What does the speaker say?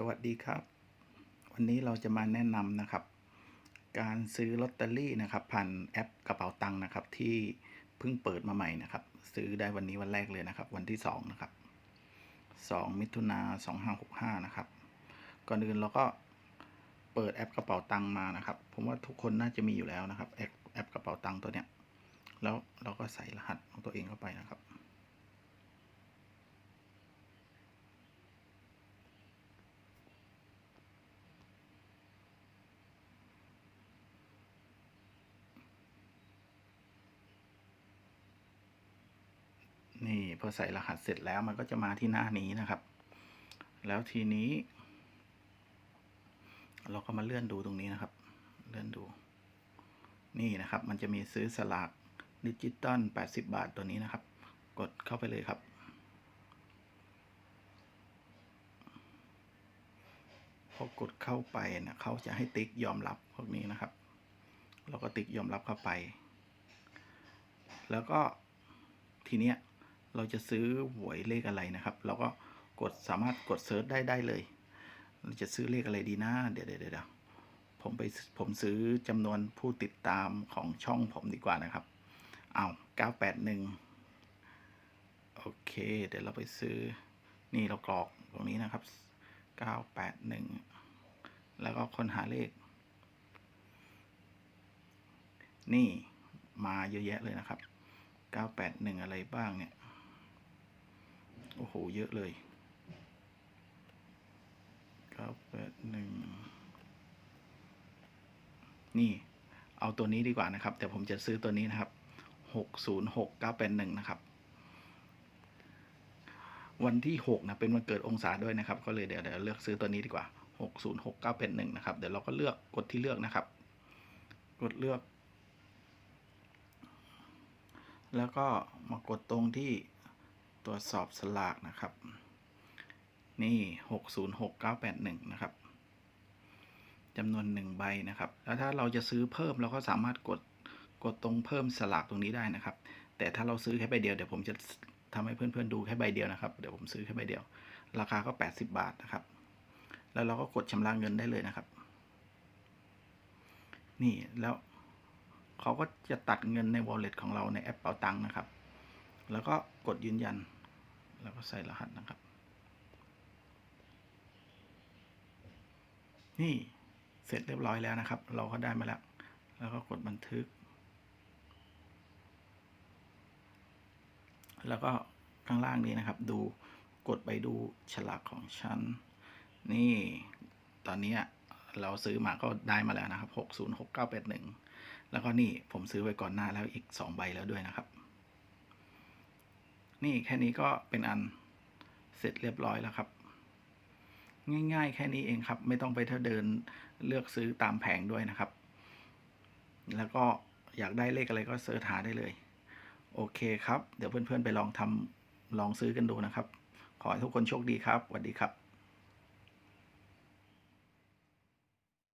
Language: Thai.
สวัสดีครับ วันนี้เราจะมาแนะนำนะครับ การซื้อลอตเตอรี่นะครับผ่านแอปกระเป๋าตังค์นะครับ ที่เพิ่งเปิดมาใหม่นะครับ ซื้อได้วันนี้วันแรกเลยนะครับ วันที่สองนะครับสองมิถุนาสองห้าหกห้านะครับก่อนอื่นเราก็เปิดแอปกระเป๋าตังค์มานะครับผมว่าทุกคนน่าจะมีอยู่แล้วนะครับแอปแอปกระเป๋าตังค์ตัวเนี้ยแล้วเราก็ใส่รหัสของตัวเองเข้าไปนะครับ นี่พอใส่รหัสเสร็จแล้วมันก็จะมาที่หน้านี้นะครับ แล้วทีนี้ เราก็มาเลื่อนดูตรงนี้นะครับ เลื่อนดู นี่นะครับ มันจะมีซื้อสลากดิจิตอล80 บาทตัวนี้นะครับ กดเข้าไปเลยครับ พอกดเข้าไปนะเขาจะให้ติ๊กยอมรับพวกนี้นะครับ เราก็ติ๊กยอมรับเข้าไป แล้วก็ทีเนี้ย เราจะซื้อหวยเลขอะไรนะครับ เราก็กดสามารถกดเซิร์ชได้ได้เลยเราจะซื้อเลขอะไรดีนะเดี๋ยวเดี๋ยวเดี๋ยวผมไปผมซื้อจำนวนผู้ติดตามของช่องผมดีกว่านะครับเอา981 โอเค เดี๋ยวเราไปซื้อ นี่เรากรอกตรงนี้นะครับ 981 แล้วก็ค้นหาเลข นี่มาเยอะแยะเลยนะครับ 981 อะไรบ้างเนี่ย โอ้โห เยอะเลย981นี่ เอาตัวนี้ดีกว่านะครับ แต่ผมจะซื้อตัวนี้นะครับ606981นะครับ วันที่6นะ เป็นวันเกิดองศาด้วยนะครับ ก็เลยเดี๋ยวเดี๋ยวเลือกซื้อตัวนี้ดีกว่า606981นะครับ เดี๋ยวเราก็เลือกกดที่เลือกนะครับ กดเลือก แล้วก็มากดตรงที่ ตรวจสอบสลากนะครับ นี่หกศูนย์หกเก้าแปดหนึ่งนะครับจำนวนหนึ่งใบนะครับ แล้วถ้าเราจะซื้อเพิ่มเราก็สามารถกดกดตรงเพิ่มสลากตรงนี้ได้นะครับ แต่ถ้าเราซื้อแค่ใบเดียวเดี๋ยวผมจะทำให้เพื่อนๆดูแค่ใบเดียวนะครับ เดี๋ยวผมซื้อแค่ใบเดียว ราคาก็แปดสิบบาทนะครับ แล้วเราก็กดชำระเงินได้เลยนะครับ นี่แล้วเขาก็จะตัดเงินใน wallet ของเราในแอปเป๋าตังค์นะครับ แล้วก็กดยืนยัน แล้วก็ใส่รหัสนะครับ นี่เสร็จเรียบร้อยแล้วนะครับ เราก็ได้มาแล้ว แล้วก็กดบันทึก แล้วก็ข้างล่างนี้นะครับ ดูกดไปดูฉลากของฉัน นี่ตอนนี้เราซื้อมาก็ได้มาแล้วนะครับ 606981 แล้วก็นี่ผมซื้อไว้ก่อนหน้าแล้วอีกสองใบแล้วด้วยนะครับ นี่แค่นี้ก็เป็นอันเสร็จเรียบร้อยแล้วครับ ง่ายๆ แค่นี้เองครับ ไม่ต้องไปเท่าเดินเลือกซื้อตามแผงด้วยนะครับ แล้วก็อยากได้เลขอะไรก็เสิร์ชหาได้เลย โอเคครับ เดี๋ยวเพื่อนๆไปลองทำลองซื้อกันดูนะครับ ขอให้ทุกคนโชคดีครับสวัสดีครับ